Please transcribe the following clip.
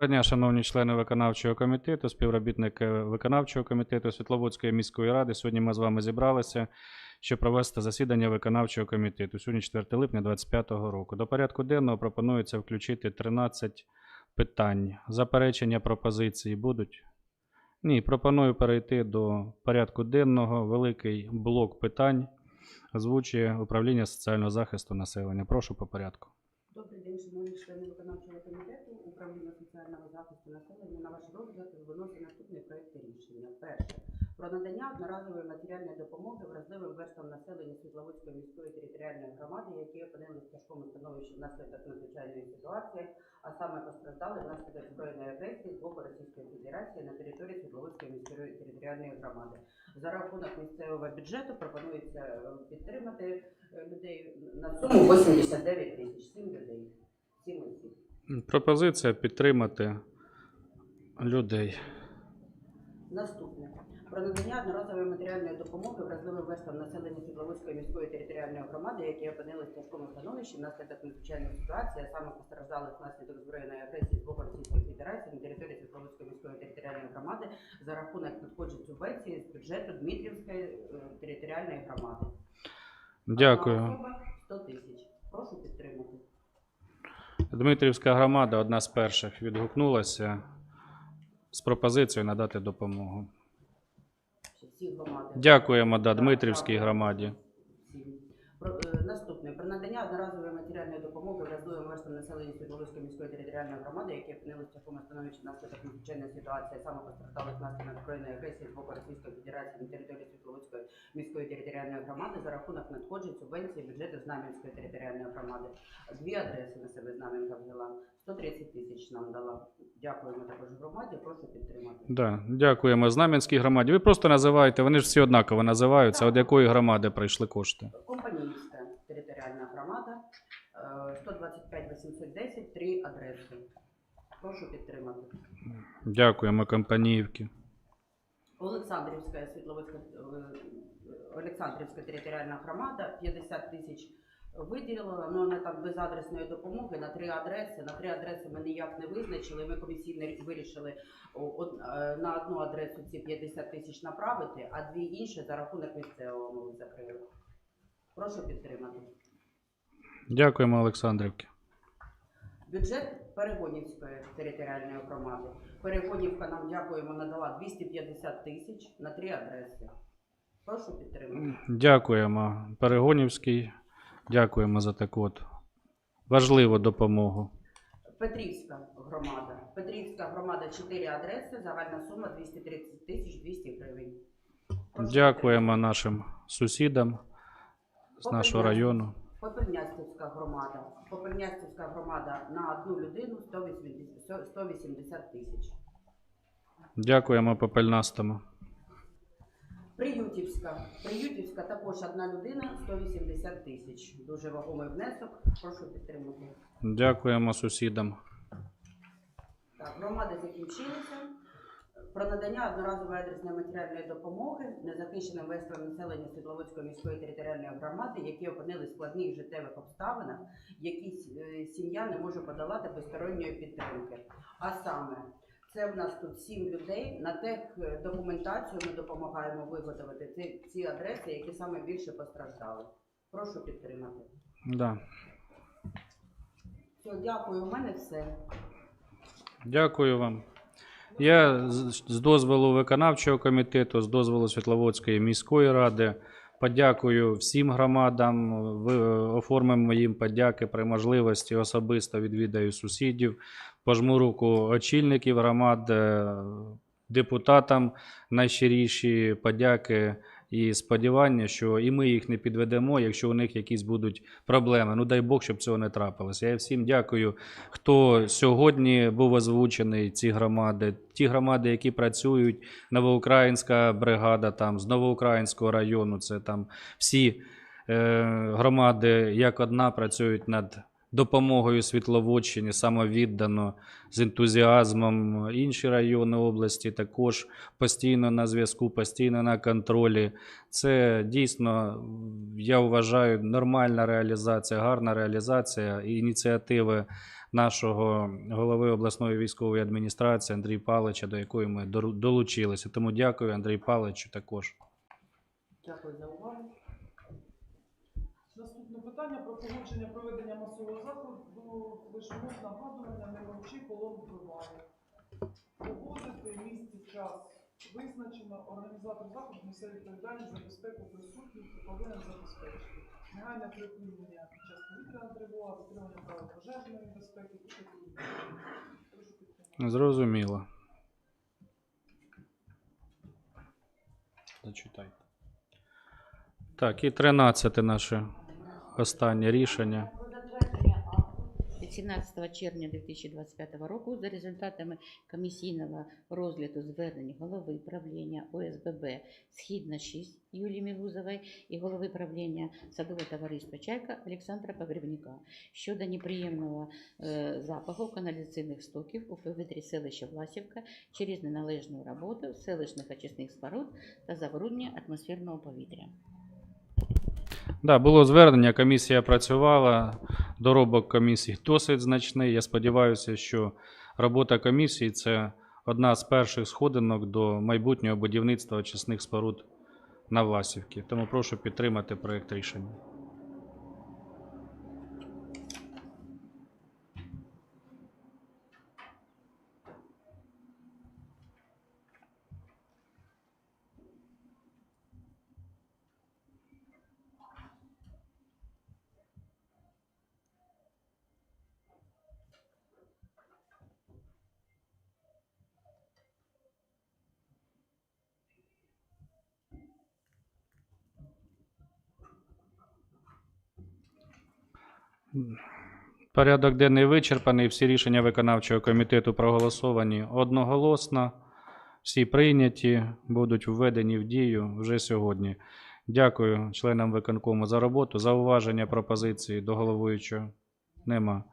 Доброго дня, шановні члени виконавчого комітету, співробітники виконавчого комітету Світловодської міської ради. Сьогодні ми з вами зібралися, щоб провести засідання виконавчого комітету. Сьогодні 4 липня 2025 року. До порядку денного пропонується включити 13 питань. Заперечення пропозиції будуть? Ні, пропоную перейти до порядку денного. Великий блок питань озвучує управління соціального захисту населення. Прошу по порядку. Добрий день, шановні члени виконавчого комітету, управління соціального захисту населення. На ваш розгляд виносить наступний проект рішення. Перше про надання одноразової матеріальної допомоги вразливим верствам населення Світловодської міської територіальної громади, які опинились в тяжкому становищі внаслідок надзвичайної ситуації, а саме постраждали внаслідок збройної агресії з боку Російської Федерації на території Світловодської міської територіальної громади. За рахунок місцевого бюджету пропонується е, підтримати е, людей на суму 89 тисяч. Сім людей. Сім осіб. Пропозиція підтримати людей. Наступне. Про надання одноразової матеріальної допомоги вразливим верствам населення Світловодської міської територіальної громади, які опинились в тяжкому становищі внаслідок надзвичайної ситуації, а саме постраждали внаслідок збройної агресії з боку Російської Федерації на території Світловодської міської територіальної громади за рахунок надходжень субвенції з бюджету Дмитрівської е, територіальної громади. Дякую. Одна 100 тисяч. Прошу підтримати. Дмитрівська громада одна з перших відгукнулася з пропозицією надати допомогу. Дякуємо да, Дмитрівській громаді. Всім. Про, е, наступне про надання одноразової матеріальної допомоги вразливим верствам населення Світловодської міської територіальної в такому становищі внаслідок надзвичайної ситуації, саме постраждали внаслідок збройної агресії з боку Російської Федерації на території Світловодської міської територіальної громади за рахунок надходжень субвенції бюджету Знам'янської територіальної громади. Дві адреси на себе Знам'янка взяла. 130 тисяч нам дала. Дякуємо також громаді. Прошу підтримати. Да, дякуємо Знам'янській громаді. Ви просто називаєте, вони ж всі однаково називаються. От якої громади прийшли кошти? Компанійська територіальна громада, е, 125 810, три адреси. Прошу підтримати. Дякуємо Компаніївки. Олександрівська Світловодська е, Олександрівська територіальна громада 50 тисяч виділила, але вона там без адресної допомоги на три адреси. На три адреси ми ніяк не визначили. Ми комісійно вирішили е, на одну адресу ці 50 тисяч направити, а дві інші за рахунок місцевого ми закрили. Прошу підтримати. Дякуємо Олександрівки. Бюджет Перегонівської територіальної громади. Перегонівка нам дякуємо надала 250 тисяч на три адреси. Прошу підтримати. Дякуємо Перегонівській. Дякуємо за таку от важливу допомогу. Петрівська громада. Петрівська громада 4 адреси, загальна сума 230 тисяч 200 гривень. Прошу Дякуємо нашим сусідам з нашого району. Попельнястівська громада. Попельнястівська громада на одну людину 180 180 тисяч. Дякуємо Попельнастому. Приютівська. Приютівська також одна людина 180 тисяч. Дуже вагомий внесок. Прошу підтримати. Дякуємо сусідам. Так, громади закінчилися. Про надання одноразової адресної матеріальної допомоги незахищеним верствам населення Світловодської міської територіальної громади, які опинились в складних життєвих обставинах, які е, сім'я не може подолати без сторонньої підтримки. А саме, це в нас тут сім людей. На тех е, документацію ми допомагаємо виготовити ці, ці адреси, які саме більше постраждали. Прошу підтримати. Да. Все, дякую. У мене все. Дякую вам. Я з дозволу виконавчого комітету, з дозволу Світловодської міської ради подякую всім громадам, ви- оформимо їм подяки при можливості, особисто відвідаю сусідів, пожму руку очільників громад, е, депутатам найщиріші подяки і сподівання, що і ми їх не підведемо, якщо у них якісь будуть проблеми. Ну дай Бог, щоб цього не трапилося. Я всім дякую хто сьогодні був озвучений, ці громади, ті громади, які працюють, новоукраїнська бригада там з новоукраїнського району, це там всі е, громади як одна працюють над допомогою Світловодщині самовіддано, з ентузіазмом. Інші райони області також постійно на зв'язку, постійно на контролі. Це дійсно, я вважаю, нормальна реалізація, гарна реалізація ініціативи нашого голови обласної військової адміністрації Андрія Павловича, до якої ми долучилися. Тому дякую Андрій Павловичу також. Дякую за увагу. Питання про погодження проведення масового заходу флешмоб нагадування не мовчи, полон вбиває. Погодити місце час визначено, організатор заходу несе відповідальність за безпеку присутніх і повинен забезпечити. Негайне припинення під час повітряної тривоги, дотримання правил пожежної безпеки і таке інше. Зрозуміло. Зачитайте. Так, і 13 наше останнє рішення. Про затвердження акту від 17 червня 2025 року за результатами комісійного розгляду звернень голови правління ОСББ Східна 6 Юлії Мілузової і голови правління садового товариства Чайка Олександра Погребника щодо неприємного е, запаху каналізаційних стоків у повітрі селища Власівка через неналежну роботу селищних очисних споруд та забруднення атмосферного повітря. Да, було звернення, комісія працювала, доробок комісії досить значний. Я сподіваюся, що робота комісії це одна з перших сходинок до майбутнього будівництва очисних споруд на Власівці. Тому прошу підтримати проєкт рішення. Порядок денний вичерпаний. Всі рішення виконавчого комітету проголосовані одноголосно. Всі прийняті, будуть введені в дію вже сьогодні. Дякую членам виконкому за роботу. Зауваження пропозиції до головуючого нема.